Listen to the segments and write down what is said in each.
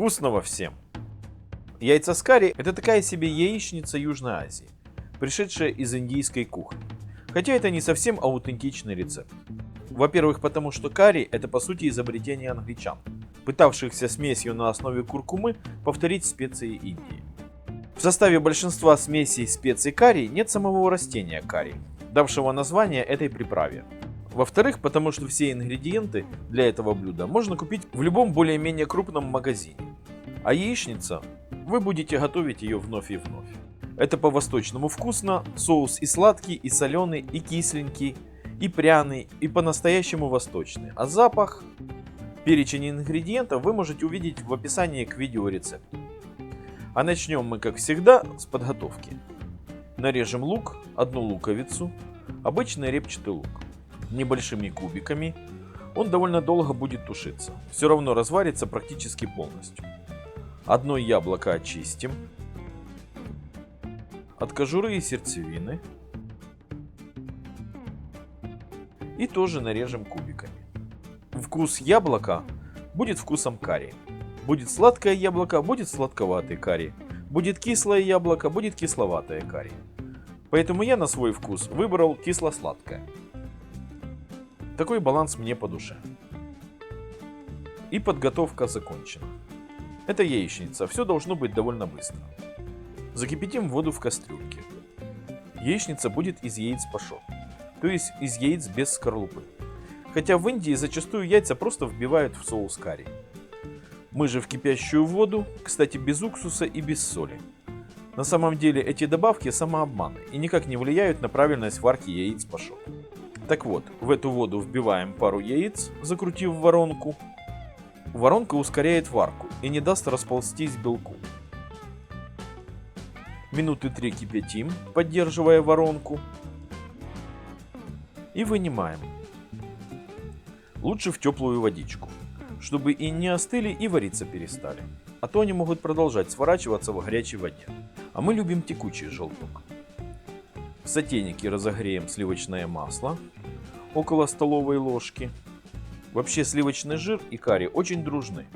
Вкусного всем! Яйца с карри – это такая себе яичница Южной Азии, пришедшая из индийской кухни. Хотя это не совсем аутентичный рецепт. Во-первых, потому что карри – это по сути изобретение англичан, пытавшихся смесью на основе куркумы повторить специи Индии. В составе большинства смесей специй карри нет самого растения карри, давшего название этой приправе. Во-вторых, потому что все ингредиенты для этого блюда можно купить в любом более-менее крупном магазине. А яичница, вы будете готовить ее вновь и вновь. Это по-восточному вкусно, соус и сладкий, и соленый, и кисленький, и пряный, и по-настоящему восточный. А запах, перечень ингредиентов вы можете увидеть в описании к видеорецепту. А начнем мы, как всегда, с подготовки. Нарежем лук, одну луковицу, обычный репчатый лук небольшими кубиками. Он довольно долго будет тушиться. Все равно разварится практически полностью. Одно яблоко очистим. От кожуры и сердцевины. И тоже нарежем кубиками. Вкус яблока будет вкусом карри. Будет сладкое яблоко, будет сладковатый карри. Будет кислое яблоко, будет кисловатое карри. Поэтому я на свой вкус выбрал кисло-сладкое. Такой баланс мне по душе. И подготовка закончена. Это яичница, все должно быть довольно быстро. Закипятим воду в кастрюльке. Яичница будет из яиц пашот, то есть из яиц без скорлупы. Хотя в Индии зачастую яйца просто вбивают в соус карри. Мы же в кипящую воду, кстати без уксуса и без соли. На самом деле эти добавки самообманы и никак не влияют на правильность варки яиц пашот. Так вот, в эту воду вбиваем пару яиц, закрутив воронку. Воронка ускоряет варку и не даст расползтись белку. Минуты 3 кипятим, поддерживая воронку. И вынимаем. Лучше в теплую водичку, чтобы и не остыли и вариться перестали. А то они могут продолжать сворачиваться в горячей воде. А мы любим текучий желток. В сотейнике разогреем сливочное масло около столовой ложки. Вообще сливочный жир и карри очень дружны.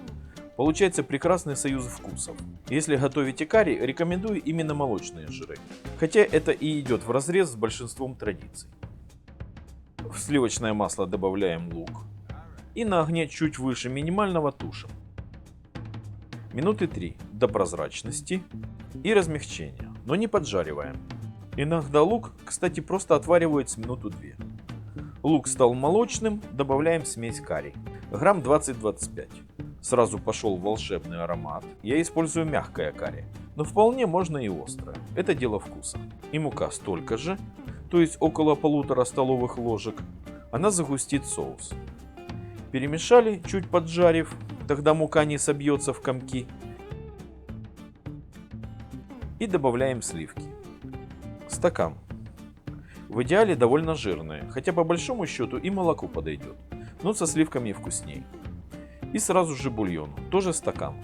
Получается прекрасный союз вкусов. Если готовите карри, рекомендую именно молочные жиры. Хотя это и идет в разрез с большинством традиций. В сливочное масло добавляем лук. И на огне чуть выше минимального тушим. Минуты 3 до прозрачности и размягчения, но не поджариваем. Иногда лук, кстати, просто отваривают с минуту 2. Лук стал молочным, добавляем смесь карри. Грамм 20-25. Сразу пошел волшебный аромат. Я использую мягкое карри, но вполне можно и острое. Это дело вкуса. И мука столько же, то есть около полутора столовых ложек. Она загустит соус. Перемешали, чуть поджарив, тогда мука не собьется в комки. И добавляем сливки. Стакан в идеале довольно жирные, хотя по большому счету и молоко подойдет, но со сливками вкусней. И сразу же бульон, тоже стакан.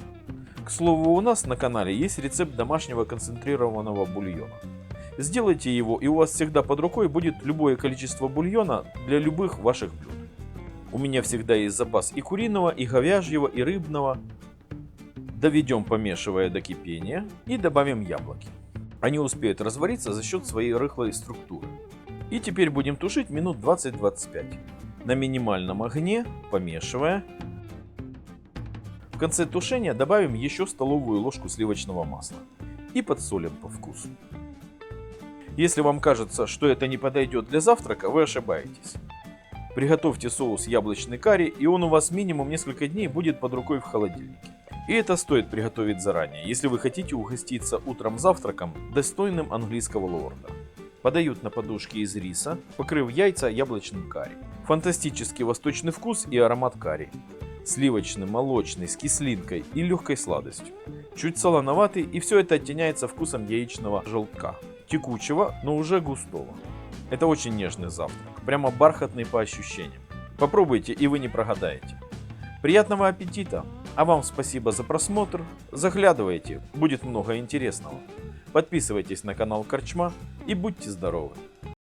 К слову, у нас на канале есть рецепт домашнего концентрированного бульона. Сделайте его, и у вас всегда под рукой будет любое количество бульона для любых ваших блюд. У меня всегда есть запас и куриного, и говяжьего, и рыбного. Доведем, помешивая до кипения, и добавим яблоки. Они успеют развариться за счет своей рыхлой структуры. И теперь будем тушить минут 20-25 на минимальном огне, помешивая. В конце тушения добавим еще столовую ложку сливочного масла и подсолим по вкусу. Если вам кажется, что это не подойдет для завтрака, вы ошибаетесь. Приготовьте соус яблочный карри, и он у вас минимум несколько дней будет под рукой в холодильнике. И это стоит приготовить заранее, если вы хотите угоститься утром завтраком достойным английского лорда. Подают на подушке из риса, покрыв яйца яблочным карри. Фантастический восточный вкус и аромат карри. Сливочный, молочный, с кислинкой и легкой сладостью. Чуть солоноватый и все это оттеняется вкусом яичного желтка. Текучего, но уже густого. Это очень нежный завтрак, прямо бархатный по ощущениям. Попробуйте и вы не прогадаете. Приятного аппетита! А вам спасибо за просмотр. Заглядывайте, будет много интересного. Подписывайтесь на канал Корчма и будьте здоровы!